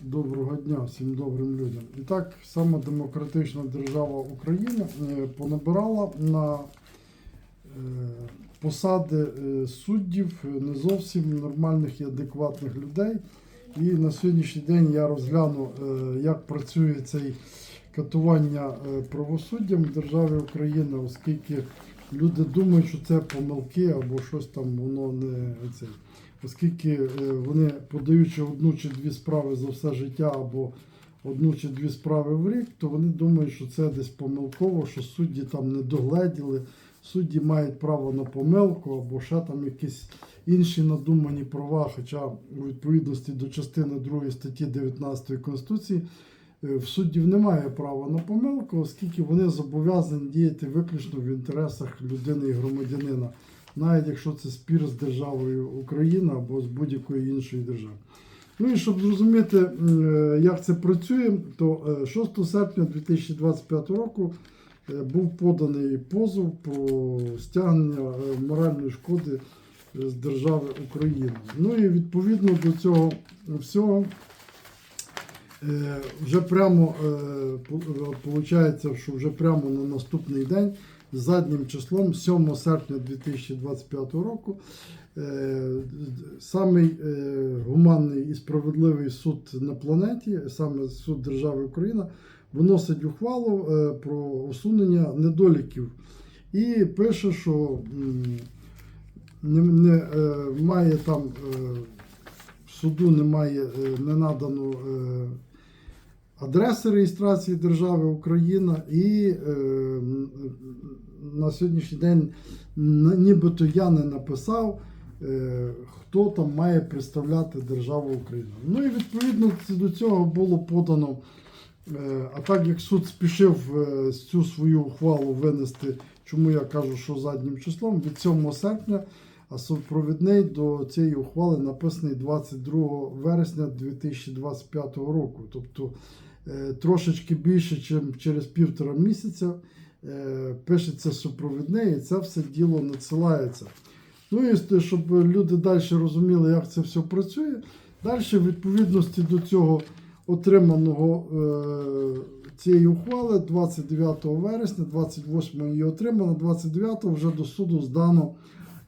Доброго дня всім добрим людям. І так, саме демократична держава Україна е, понабирала на е, посади е, суддів не зовсім нормальних і адекватних людей. І на сьогоднішній день я розгляну, як працює цей катування правосуддям в державі Україна, оскільки люди думають, що це помилки або щось там воно не це. Оскільки е, вони подаючи одну чи дві справи за все життя або одну чи дві справи в рік, то вони думають, що це десь помилково, що судді там не догледіли, судді мають право на помилку або ще там якісь інші надумані права. Хоча у відповідності до частини 2 статті 19 Конституції е, в суддів немає права на помилку, оскільки вони зобов'язані діяти виключно в інтересах людини і громадянина навіть якщо це спір з державою Україна або з будь-якої іншої держави. Ну і щоб зрозуміти, е, як це працює, то е, 6 серпня 2025 року е, був поданий позов про стягнення е, моральної шкоди е, з держави України. Ну і відповідно до цього всього. Е, Вже прямо виходить, що вже прямо на наступний день заднім числом 7 серпня 2025 року е, самий е, гуманний і справедливий суд на планеті, саме суд держави Україна, виносить ухвалу е, про усунення недоліків. І пише, що не, не має там суду немає не надано адреси реєстрації держави Україна і е, на сьогоднішній день нібито я не написав, е, хто там має представляти державу Україна. Ну і відповідно до цього було подано. е, А так як суд спішив е, цю свою ухвалу винести, чому я кажу, що заднім числом, від 7 серпня, а супровідний до цієї ухвали написаний 22 вересня 2025 року. Тобто трошечки більше, ніж через півтора місяця е, пишеться супровідний, і це все діло надсилається. Ну і щоб люди далі розуміли, як це все працює. Далі, в відповідності до цього отриманого е, цієї ухвали 29 вересня, 28 її отримано, 29 вже до суду здано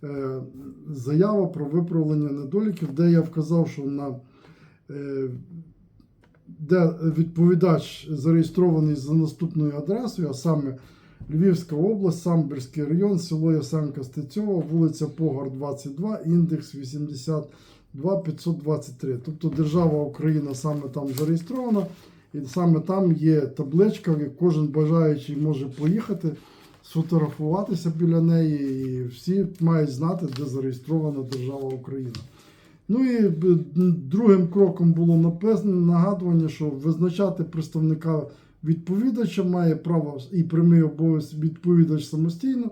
е, заява про виправлення недоліків, де я вказав, що на е, де відповідач зареєстрований за наступною адресою, а саме Львівська область, Самбірський район, село Ясенка Стецьова, вулиця Погар 22, індекс 82 523. Тобто держава Україна саме там зареєстрована, і саме там є табличка, і кожен бажаючий може поїхати, сфотографуватися біля неї, і всі мають знати, де зареєстрована держава Україна. Ну і другим кроком було написано нагадування, що визначати представника відповідача має право і прямий обов'язок відповідач самостійно,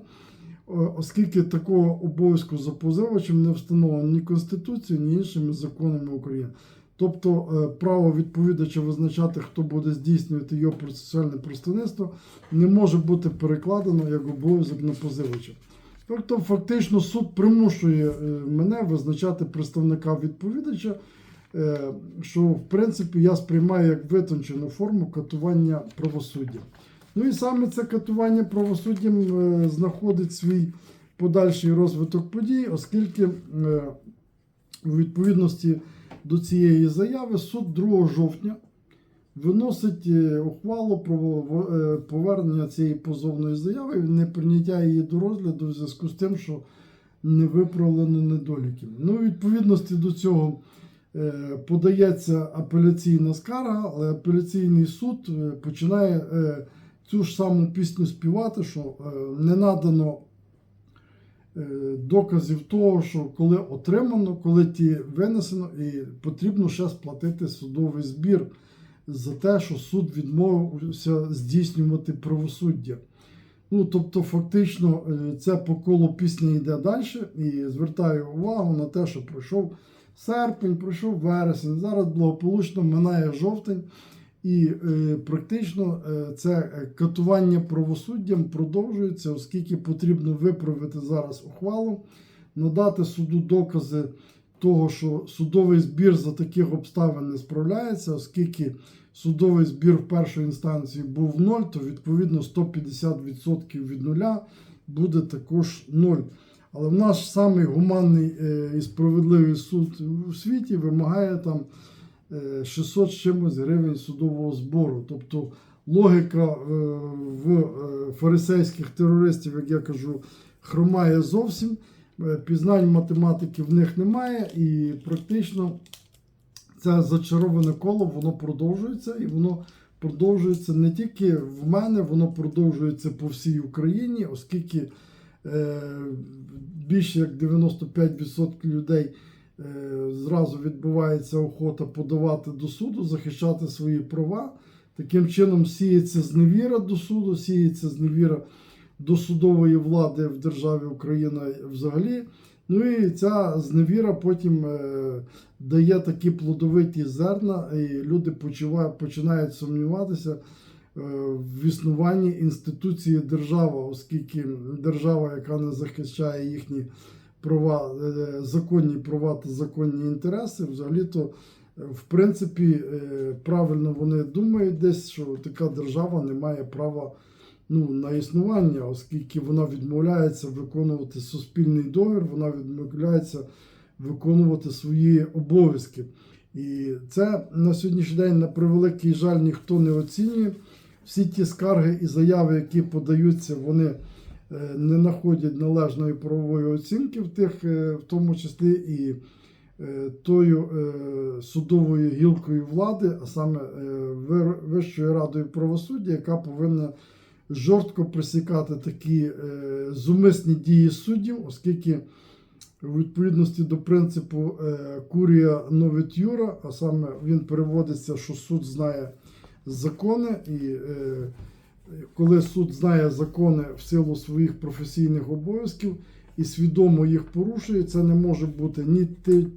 оскільки такого обов'язку за позивачем не встановлено ні Конституцією, ні іншими законами України. Тобто е, право відповідача визначати, хто буде здійснювати його процесуальне представництво, не може бути перекладено як обов'язок на позивача. Тобто, фактично, суд примушує е, мене визначати представника відповідача, е, що в принципі я сприймаю як витончену форму катування правосуддя. Ну і саме це катування правосуддям е, знаходить свій подальший розвиток подій, оскільки у відповідності до цієї заяви суд 2 жовтня виносить е, ухвалу про е, повернення цієї позовної заяви, і неприйняття її до розгляду в зв'язку з тим, що не виправлено недоліків. Ну, у відповідності до цього е, подається апеляційна скарга, але апеляційний суд починає цю ж саму пісню співати, що не надано доказів того, що коли отримано, коли ті винесено, і потрібно ще сплатити судовий збір за те, що суд відмовився здійснювати правосуддя. Ну, тобто, фактично, е, це по колу пісня йде далі, і звертаю увагу на те, що пройшов серпень, пройшов вересень, зараз благополучно минає жовтень, і е, практично е, це катування правосуддям продовжується, оскільки потрібно виправити зараз ухвалу, надати суду докази того, що судовий збір за таких обставин не справляється, оскільки судовий збір в першій інстанції був 0, то відповідно 150% від нуля буде також 0. Але в наш самий гуманний е, і справедливий суд у світі вимагає там е, 600 з чимось гривень судового збору. Тобто логіка е, в е, фарисейських терористів, як я кажу, хромає зовсім. Е, Пізнань математики в них немає, і практично це зачароване коло, воно продовжується, і воно продовжується не тільки в мене, воно продовжується по всій Україні, оскільки е, більше як 95% людей е, зразу відбувається охота подавати до суду, захищати свої права. Таким чином сіється зневіра до суду, сіється зневіра до судової влади в державі Україна взагалі. Ну і ця зневіра потім е, дає такі плодовиті зерна, і люди починають сумніватися е, в існуванні інституції держава, оскільки держава, яка не захищає їхні права, е, законні права та законні інтереси, взагалі-то, в принципі, правильно вони думають десь, що така держава не має права ну, на існування, оскільки вона відмовляється виконувати суспільний договір, вона відмовляється виконувати свої обов'язки. І це на сьогоднішній день, на превеликий жаль, ніхто не оцінює. Всі ті скарги і заяви, які подаються, вони е, не знаходять належної правової оцінки в тих, е, в тому числі і е, тою судовою гілкою влади, а саме Вищою радою правосуддя, яка повинна жорстко пресікати такі е, зумисні дії суддів, оскільки у відповідності до принципу е, курія новит юра, а саме він переводиться, що суд знає закони, і е, коли суд знає закони в силу своїх професійних обов'язків і свідомо їх порушує, це не може бути ні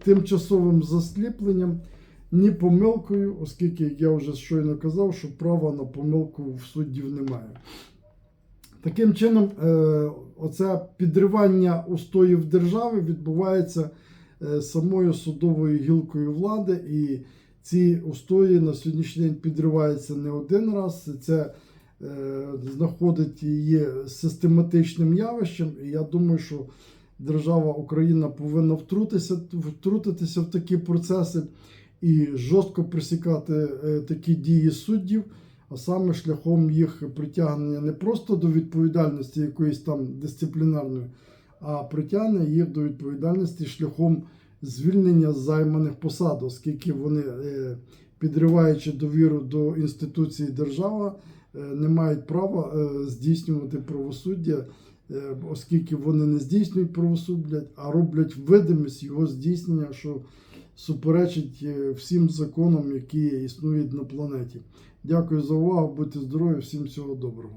тимчасовим засліпленням, ні помилкою, оскільки, як я вже щойно казав, що права на помилку в суддів немає. Таким чином, е, оце підривання устоїв держави відбувається е, самою судовою гілкою влади, і ці устої на сьогоднішній день підриваються не один раз. Це е, знаходить є систематичним явищем. І я думаю, що держава Україна повинна втрутитися, втрутитися в такі процеси і жорстко пресікати е, такі дії суддів а саме шляхом їх притягнення не просто до відповідальності якоїсь там дисциплінарної, а притягнення їх до відповідальності шляхом звільнення з займаних посад, оскільки вони, е, підриваючи довіру до інституції держави, е, не мають права здійснювати правосуддя, оскільки вони не здійснюють правосуддя, а роблять видимість його здійснення, що суперечить е, всім законам, які існують на планеті. Дякую за увагу, будьте здорові, всім всього доброго.